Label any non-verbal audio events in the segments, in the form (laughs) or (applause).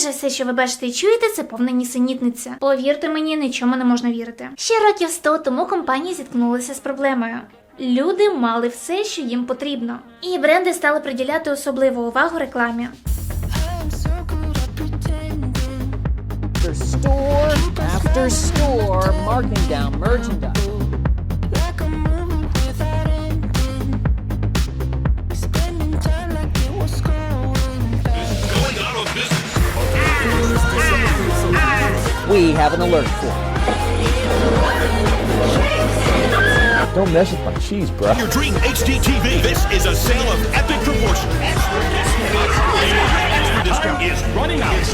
Майже все, що ви бачите і чуєте, це повна нісенітниця. Повірте мені, нічому не можна вірити. Ще років 100 тому компанія зіткнулася з проблемою. Люди мали все, що їм потрібно, і бренди стали приділяти особливу увагу рекламі. After store after store, marking down merchandise. We have an alert for. Don't mess with my cheese, bro. Your dream HD TV. This is a sale of epic proportions. Extra discount is running out.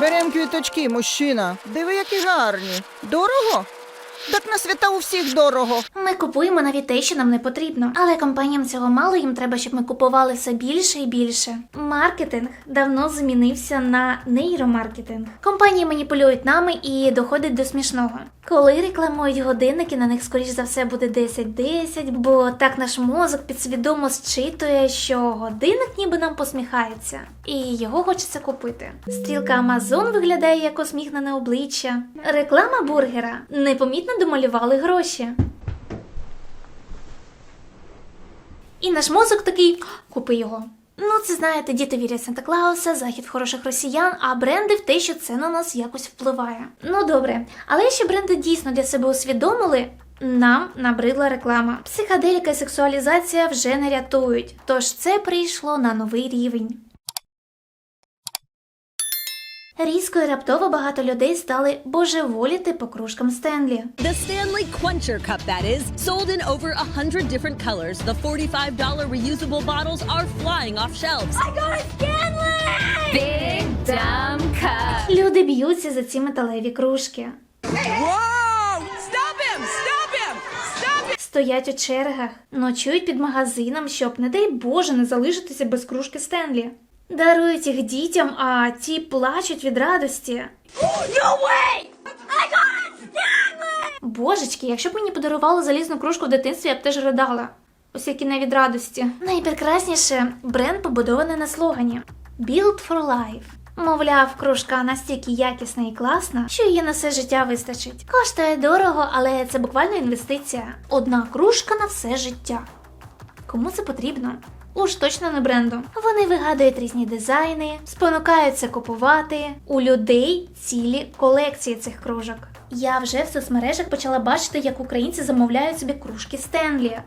Берем квіточки, мужчина. Диви, які гарні. Дорого? Так на свята у всіх дорого. Ми купуємо навіть те, що нам не потрібно, але компаніям цього мало. Їм треба, щоб ми купували все більше і більше. Маркетинг давно змінився на нейромаркетинг. Компанії маніпулюють нами і доходить до смішного. Коли рекламують годинники, на них скоріш за все буде 10-10, бо так наш мозок підсвідомо зчитує, що годинник ніби нам посміхається, і його хочеться купити. Стрілка Amazon виглядає як усміхнене обличчя. Реклама бургера непомітно домалювали гроші. І наш мозок такий купи його. Ну, це знаєте, діти вірять Санта Клауса, захід в хороших росіян, а бренди в те, що це на нас якось впливає. Ну добре, але ще бренди дійсно для себе усвідомили. Нам набридла реклама. Психоделіка і сексуалізація вже не рятують, тож це прийшло на новий рівень. Різко і раптово багато людей стали божеволіти по кружкам Стенлі. The Stanley Quencher Cup, that is, sold in over a hundred different colors. The $45 reusable bottles are flying off shelves. I got a Stanley! Big dumb cup. Люди б'ються за ці металеві кружки. Stop him! Stop him! Stop him! Стоять у чергах, ночують під магазином, щоб, не дай Боже, не залишитися без кружки Стенлі. Дарують їх дітям, а ті плачуть від радості. Божечки, якщо б мені подарували залізну кружку в дитинстві, я б теж ридала. Ось які не від радості. Найпрекрасніше бренд побудований на слогані Build for Life. Мовляв, кружка настільки якісна і класна, що її на все життя вистачить. Коштує дорого, але це буквально інвестиція. Одна кружка на все життя. Кому це потрібно? Уж точно не бренду. Вони вигадують різні дизайни, спонукаються купувати. У людей цілі колекції цих кружок. Я вже в соцмережах почала бачити, як українці замовляють собі кружки Стенлі.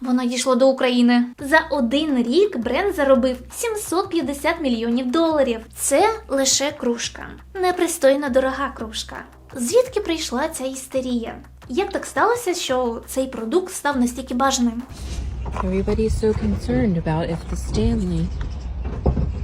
Воно дійшло до України. За один рік бренд заробив 750 мільйонів доларів. Це лише кружка. Непристойно дорога кружка. Звідки прийшла ця істерія? Як так сталося, що цей продукт став настільки бажаним? Everybody's so concerned about if the Stanley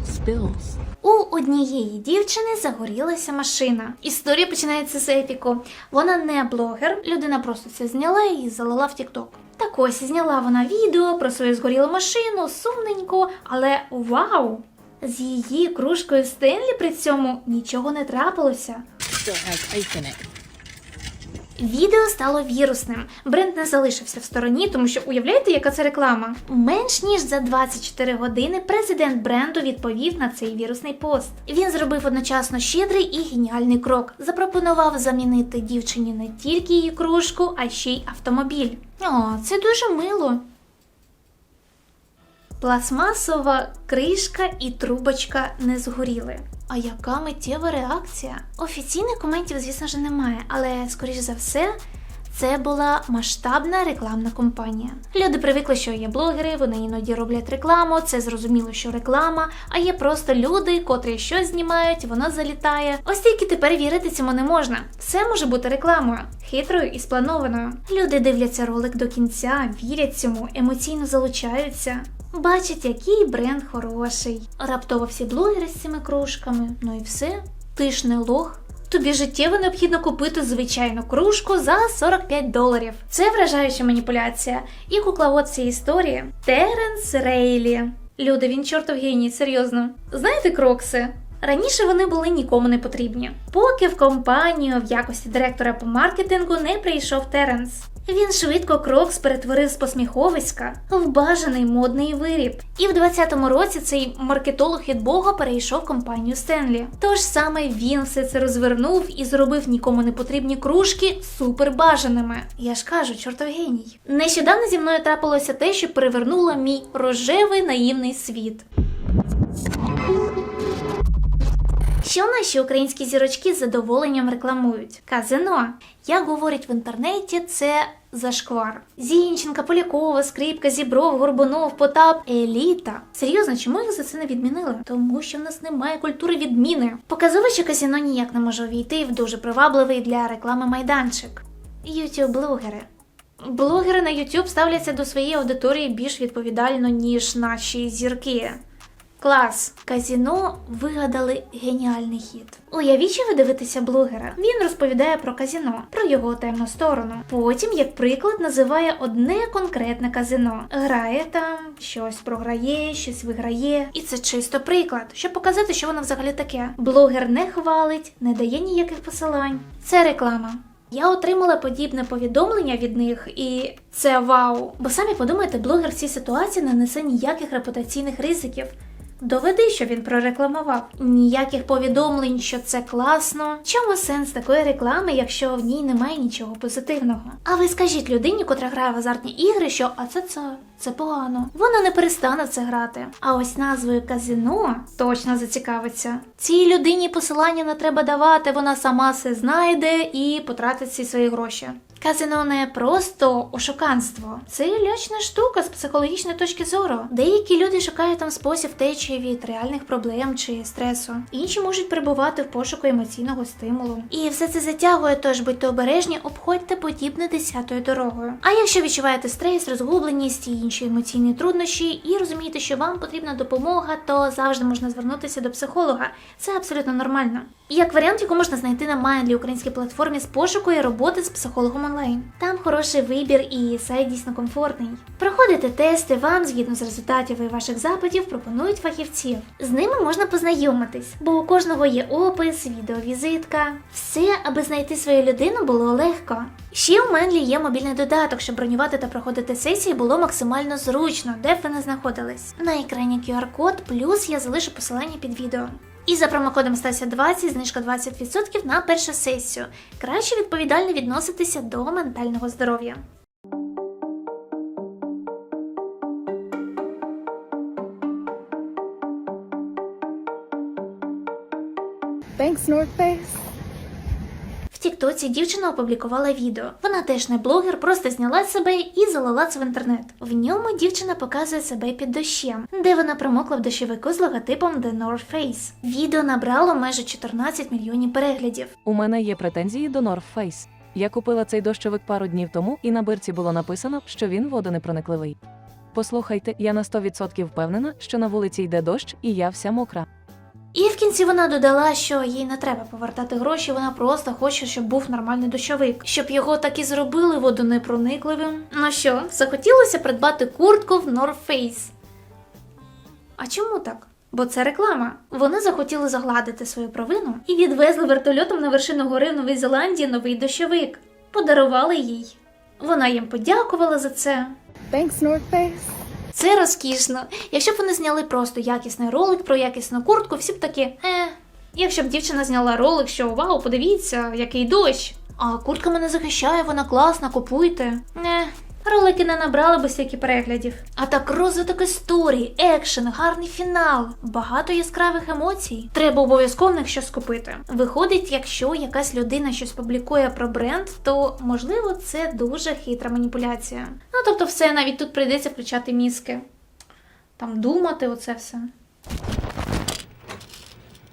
spills. У однієї дівчини загорілася машина. Історія починається з епіку. Вона не блогер, людина просто це зняла і залила в Тікток. Так ось зняла вона відео про свою згорілу машину, сумненько, але вау! З її кружкою Стенлі при цьому нічого не трапилося. Still has ice in it. Відео стало вірусним. Бренд не залишився в стороні, тому що уявляєте, яка це реклама? Менш ніж за 24 години президент бренду відповів на цей вірусний пост. Він зробив одночасно щедрий і геніальний крок. Запропонував замінити дівчині не тільки її кружку, а ще й автомобіль. О, це дуже мило. Пластмасова кришка і трубочка не згоріли. А яка миттєва реакція? Офіційних коментів, звісно ж, немає, але скоріш за все. Це була масштабна рекламна кампанія. Люди привикли, що є блогери, вони іноді роблять рекламу. Це зрозуміло, що реклама, а є просто люди, котрі щось знімають, воно залітає. Ось тільки тепер вірити цьому не можна. Все може бути рекламою, хитрою і спланованою. Люди дивляться ролик до кінця, вірять цьому, емоційно залучаються. Бачать, який бренд хороший. Раптово всі блогери з цими кружками. Ну і все. Ти ж не лох. Тобі життєво необхідно купити звичайну кружку за 45 доларів. Це вражаюча маніпуляція. І кукловод цієї історії Теренс Рейлі. Люди, він чортов геній, серйозно. Знаєте крокси? Раніше вони були нікому не потрібні, поки в компанію в якості директора по маркетингу не прийшов Теренс. Він швидко Крокс перетворив з посміховиська в бажаний модний виріб. І в 20-му році цей маркетолог від Бога перейшов компанію Стенлі. Тож саме він все це розвернув і зробив нікому не потрібні кружки супербажаними. Я ж кажу, чортов геній. Нещодавно зі мною трапилося те, що перевернуло мій рожевий наївний світ. Що наші українські зірочки з задоволенням рекламують? Казино. Як говорять в інтернеті, це зашквар. Зінченка, Полякова, Скрипка, Зібров, Горбунов, Потап, еліта. Серйозно, чому їх за це не відмінили? Тому що в нас немає культури відміни. Показово, що казино ніяк не може увійти в дуже привабливий для реклами майданчик. Ютуб-блогери. Блогери на YouTube ставляться до своєї аудиторії більш відповідально, ніж наші зірки. Клас! Казіно вигадали геніальний хід. Уявіть, що ви дивитеся блогера. Він розповідає про казіно, про його темну сторону. Потім, як приклад, називає одне конкретне казино. Грає там, щось програє, щось виграє. І це чисто приклад, щоб показати, що воно взагалі таке. Блогер не хвалить, не дає ніяких посилань. Це реклама. Я отримала подібне повідомлення від них, і це вау. Бо самі подумайте, блогер в цій ситуації не несе ніяких репутаційних ризиків. Доведи, що він прорекламував. Ніяких повідомлень, що це класно. Чому сенс такої реклами, якщо в ній немає нічого позитивного? А ви скажіть людині, котра грає в азартні ігри, що а це це, це погано. Вона не перестане це грати. А ось назвою казино точно зацікавиться. Цій людині посилання не треба давати, вона сама все знайде і потратить всі свої гроші. Казино не просто ошуканство, це лячна штука з психологічної точки зору. Деякі люди шукають там спосіб втечі від реальних проблем чи стресу. Інші можуть перебувати в пошуку емоційного стимулу. І все це затягує, тож будьте обережні, обходьте подібне десятою дорогою. А якщо відчуваєте стрес, розгубленість і інші емоційні труднощі, і розумієте, що вам потрібна допомога, то завжди можна звернутися до психолога. Це абсолютно нормально. І як варіант, яку можна знайти на Mindly українській платформі з пошуку і роботи з психологом онлайн. Там хороший вибір і сайт дійсно комфортний. Проходите тести, вам згідно з результатів і ваших запитів пропонують фахівців. З ними можна познайомитись, бо у кожного є опис, відеовізитка. Все, аби знайти свою людину, було легко. Ще у Менлі є мобільний додаток, щоб бронювати та проходити сесії було максимально зручно, де б ви не знаходились. На екрані QR-код, плюс я залишу посилання під відео. І за промокодом Стася 20 знижка 20% на першу сесію. Краще відповідально відноситися до ментального здоров'я. Thanks, North Face. Тіктоці дівчина опублікувала відео. Вона теж не блогер, просто зняла себе і залила це в інтернет. В ньому дівчина показує себе під дощем, де вона промокла в дощовику з логотипом The North Face. Відео набрало майже 14 мільйонів переглядів. У мене є претензії до North Face. Я купила цей дощовик пару днів тому, і на бирці було написано, що він водонепроникливий. Послухайте, я на 100% впевнена, що на вулиці йде дощ, і я вся мокра. І в кінці вона додала, що їй не треба повертати гроші, вона просто хоче, щоб був нормальний дощовик, щоб його так і зробили водонепроникливим. Ну що, захотілося придбати куртку в North Face. А чому так? Бо це реклама. Вони захотіли загладити свою провину і відвезли вертольотом на вершину гори в Новій Зеландії новий дощовик. Подарували їй. Вона їм подякувала за це. Thanks, North Face. Це розкішно. Якщо б вони зняли просто якісний ролик про якісну куртку, всі б такі, е. Якщо б дівчина зняла ролик, що вау, подивіться, який дощ. А куртка мене захищає, вона класна, купуйте. Не. Ролики не набрали би стільки переглядів. А так розвиток історії, екшен, гарний фінал, багато яскравих емоцій. Треба обов'язково них щось купити. Виходить, якщо якась людина щось публікує про бренд, то можливо це дуже хитра маніпуляція. Ну тобто, все навіть тут прийдеться включати мізки. Там думати, оце все.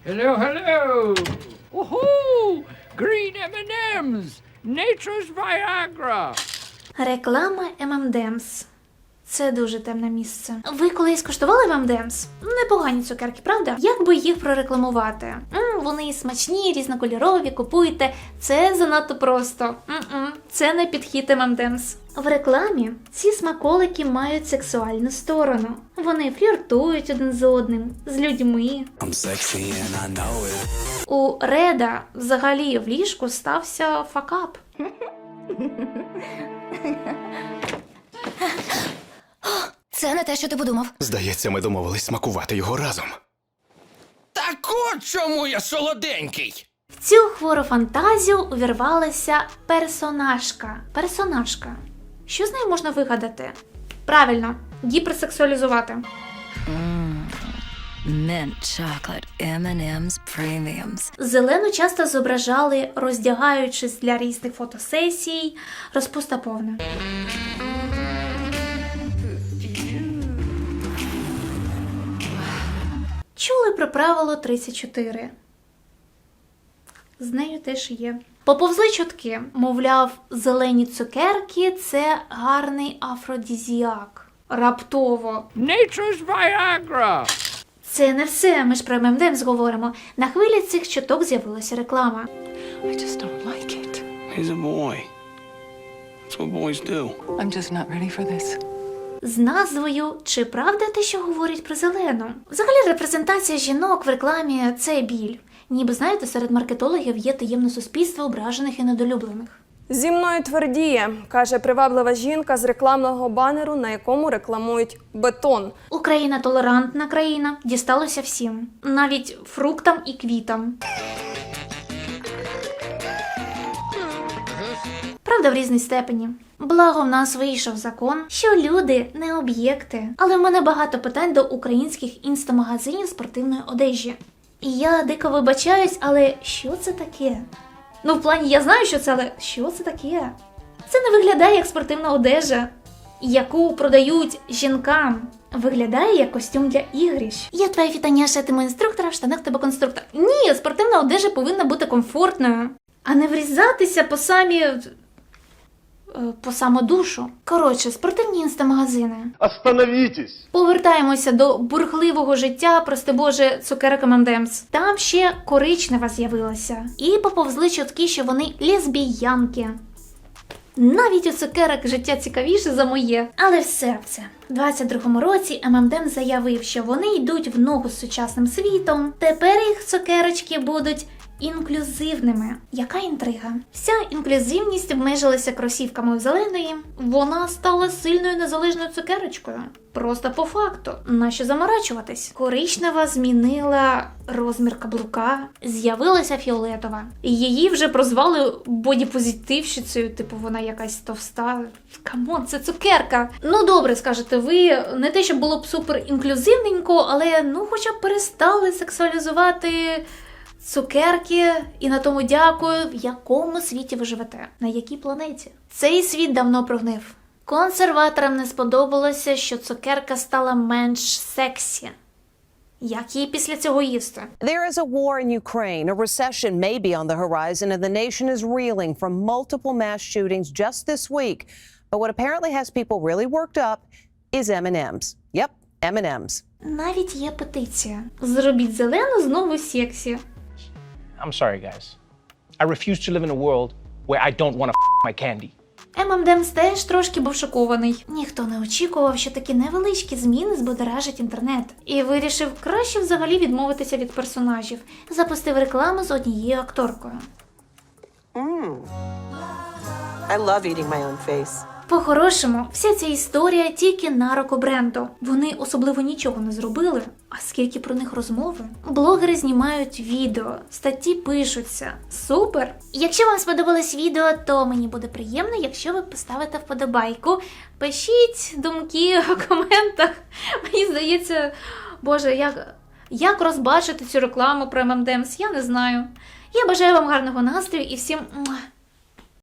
Hello, hello! Woohoo! Green M&M's! Nature's Viagra! Реклама M&M's. Це дуже темне місце. Ви колись куштували M&M's? Непогані цукерки, правда? Як би їх прорекламувати? м вони смачні, різнокольорові, купуйте. Це занадто просто. М-м, це не підхід M&M's. В рекламі ці смаколики мають сексуальну сторону. Вони фліртують один з одним, з людьми. У Реда взагалі в ліжку стався факап. Це не те, що ти подумав. Здається, ми домовились смакувати його разом. Так от чому я солоденький. В цю хвору фантазію увірвалася персонажка. Персонажка. Що з нею можна вигадати? Правильно, гіперсексуалізувати. Mint chocolate M&M's premiums. Зелену часто зображали, роздягаючись для різних фотосесій, розпуста повна. Чули про правило 34. З нею теж є. Поповзли чутки, мовляв, зелені цукерки це гарний афродізіак. Раптово. Nature's Viagra. Це не все. Ми ж про ММДМС говоримо. На хвилі цих чуток з'явилася реклама. I just don't like it. He's a boy. That's what boys do. I'm just not ready for this. з назвою Чи правда те, що говорять про зелену? Взагалі, репрезентація жінок в рекламі це біль. Ніби знаєте, серед маркетологів є таємне суспільство ображених і недолюблених. Зі мною твердіє, каже приваблива жінка з рекламного банеру, на якому рекламують бетон. Україна толерантна країна, дісталося всім, навіть фруктам і квітам. Правда, в різній степені. Благо, в нас вийшов закон, що люди не об'єкти. Але в мене багато питань до українських інстамагазинів спортивної одежі. І я дико вибачаюсь, але що це таке? Ну, в плані я знаю, що це, але що це таке? Це не виглядає як спортивна одежа, яку продають жінкам. Виглядає як костюм для ігрищ. Я твоя вітання, шатиму інструктора, в штанах тебе конструктор. Ні, спортивна одежа повинна бути комфортною, а не врізатися по самі. Е, по самодушу. Коротше, спортивні інстамагазини. Остановитесь! Повертаємося до бурхливого життя, прости Боже, цукерок ММДМС. Там ще коричнева з'явилася. І поповзли чутки, що вони лесбіянки. Навіть у цукерок життя цікавіше за моє. Але все це. У 22-му році ММДМ заявив, що вони йдуть в ногу з сучасним світом. Тепер їх цукерочки будуть інклюзивними. Яка інтрига? Вся інклюзивність обмежилася кросівками у зеленої. Вона стала сильною незалежною цукерочкою. Просто по факту, нащо заморачуватись? Коричнева змінила розмір каблука, з'явилася фіолетова. Її вже прозвали бодіпозитивщицею, типу вона якась товста. Камон, це цукерка. Ну добре, скажете ви, не те, щоб було б супер інклюзивненько, але ну хоча б перестали сексуалізувати цукерки, і на тому дякую, в якому світі ви живете, на якій планеті. Цей світ давно прогнив. Консерваторам не сподобалося, що цукерка стала менш сексі. Як її після цього їсти? There is a war in Ukraine. A recession may be on the horizon, and the nation is reeling from multiple mass shootings just this week. But what apparently has people really worked up is M&M's. Yep, M&M's. Навіть є петиція. Зробіть зелену знову сексі. I'm sorry, guys. I refuse to live in a world where I don't want to my candy. ММДМС теж трошки був шокований. Ніхто не очікував, що такі невеличкі зміни збудоражать інтернет. І вирішив краще взагалі відмовитися від персонажів. Запустив рекламу з однією акторкою. I love eating my own face. По-хорошому, вся ця історія тільки на руку бренду. Вони особливо нічого не зробили. А скільки про них розмови? Блогери знімають відео, статті пишуться. Супер! Якщо вам сподобалось відео, то мені буде приємно, якщо ви поставите вподобайку. Пишіть думки (laughs) у коментах. Мені здається, боже, як, як розбачити цю рекламу про ММДМС, я не знаю. Я бажаю вам гарного настрою і всім